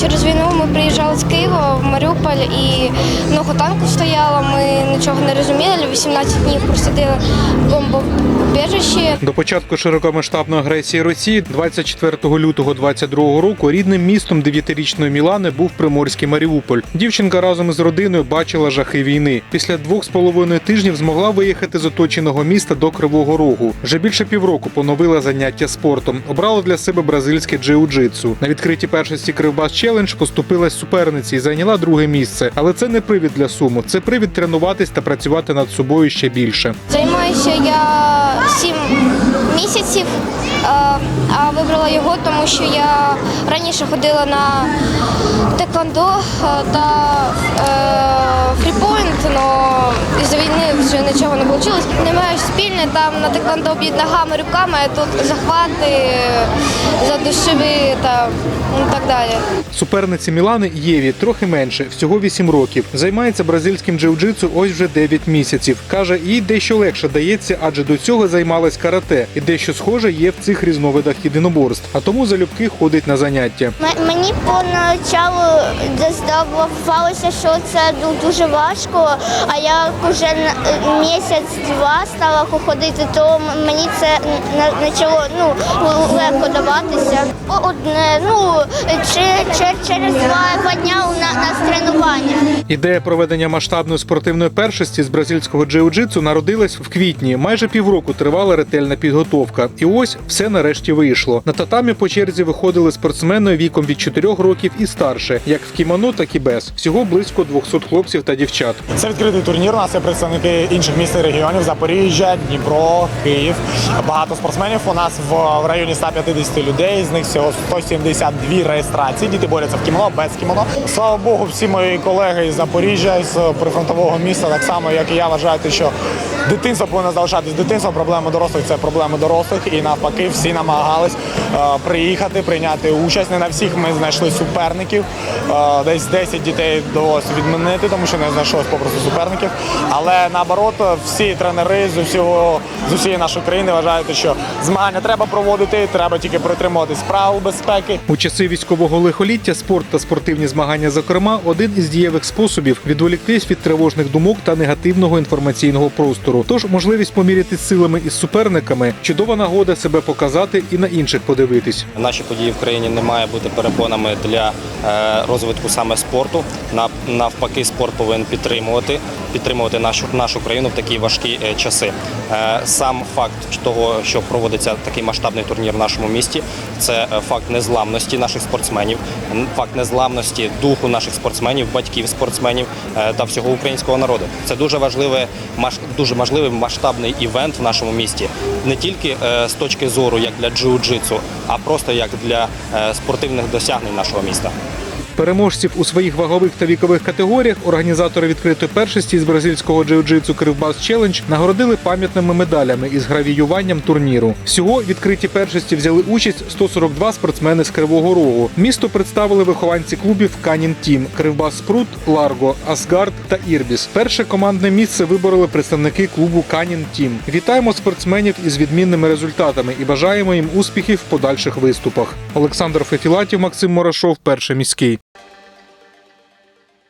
через війну ми приїжджали з Києва в Маріуполь і много танків стояло. Ми нічого не розуміли. 18 днів просиділи в бомбоубіжищі. До початку широкомасштабної агресії Росії 24 лютого 22 року рідним містом дев'ятирічної Мілани був приморський Маріуполь. Дівчинка разом із родиною бачила жахи війни. Після двох з половиною тижнів змогла виїхати з оточеного міста до Кривого Рогу. Вже більше півроку поновила заняття спортом. Обрала для себе бразильське джиу-джитсу. На відкритій першості Кривбас Челендж поступилась суперниці і зайняла друге місце. Але це не привід для суму. Це привід тренуватись та працювати над собою ще більше. Займаюся я сім місяців, е, а вибрала його, тому що я раніше ходила на теквондо е, та е, із-за вже нічого не вийшло. Немає спільне, там на теквондо б'ють ногами, руками, а тут захвати, задушеві та ну, так далі. Суперниці Мілани Єві трохи менше, всього 8 років. Займається бразильським джиу-джитсу ось вже 9 місяців. Каже, їй дещо легше дається, адже до цього займалась карате, і дещо схоже є в цих різновидах єдиноборств. А тому залюбки ходить на заняття. М- Мені поначалу здавалося, що це ну, дуже важко, а як вже місяць-два стала ходити, то мені це почало ну, легко даватися. Одне, ну, через два, дня у нас. Ідея проведення масштабної спортивної першості з бразильського джиу-джитсу народилась в квітні. Майже півроку тривала ретельна підготовка. І ось все нарешті вийшло. На татамі по черзі виходили спортсмени віком від 4 років і старше, як в кімоно, так і без. Всього близько 200 хлопців та дівчат. Це відкритий турнір. У нас є представники інших міст і регіонів: Запоріжжя, Дніпро, Київ. Багато спортсменів. У нас в, районі 150 людей. З них всього 172 реєстрації. Діти борються в кімоно, без кімоно. Слава Богу, всі мої колеги із Запоріжжя, з прифронтового міста, так само як і я вважаю, що дитинство повинно залишатись дитинством. Проблеми дорослих це проблеми дорослих. І навпаки, всі намагались е, приїхати, прийняти участь. Не на всіх ми знайшли суперників. Е, десь 10 дітей довелося відмінити, тому що не знайшлось попросту суперників. Але наоборот, всі тренери з усього з усієї нашої країни вважають, що змагання треба проводити, треба тільки притримуватись правил безпеки. У часи військового лихоліття спорт та спортивні змагання, зокрема, один із дієвих способів відволіктись від тривожних думок та негативного інформаційного простору. Тож можливість помірятись силами із суперниками чудова нагода себе показати і на інших подивитись. Наші події в країні не має бути перепонами для е, розвитку саме спорту. Нав- Навпаки, спорт повинен підтримувати, підтримувати нашу нашу країну в такі важкі е, часи. Е, Сам факт того, що проводиться такий масштабний турнір в нашому місті, це факт незламності наших спортсменів, факт незламності духу наших спортсменів, батьків спортсменів та всього українського народу. Це дуже важливе, дуже важливий масштабний івент в нашому місті, не тільки е, з точки зору як для джиу-джитсу, а просто як для е, спортивних досягнень нашого міста. Переможців у своїх вагових та вікових категоріях організатори відкритої першості з бразильського джиу-джитсу Кривбас Челендж нагородили пам'ятними медалями із гравіюванням турніру. Всього відкриті першості взяли участь 142 спортсмени з Кривого Рогу. Місто представили вихованці клубів Канін Тім, Кривбас Спрут, Ларго, Асгард та Ірбіс. Перше командне місце вибороли представники клубу Канін Тім. Вітаємо спортсменів із відмінними результатами і бажаємо їм успіхів в подальших виступах. Олександр Фефілатів, Максим Морошов, перший міський.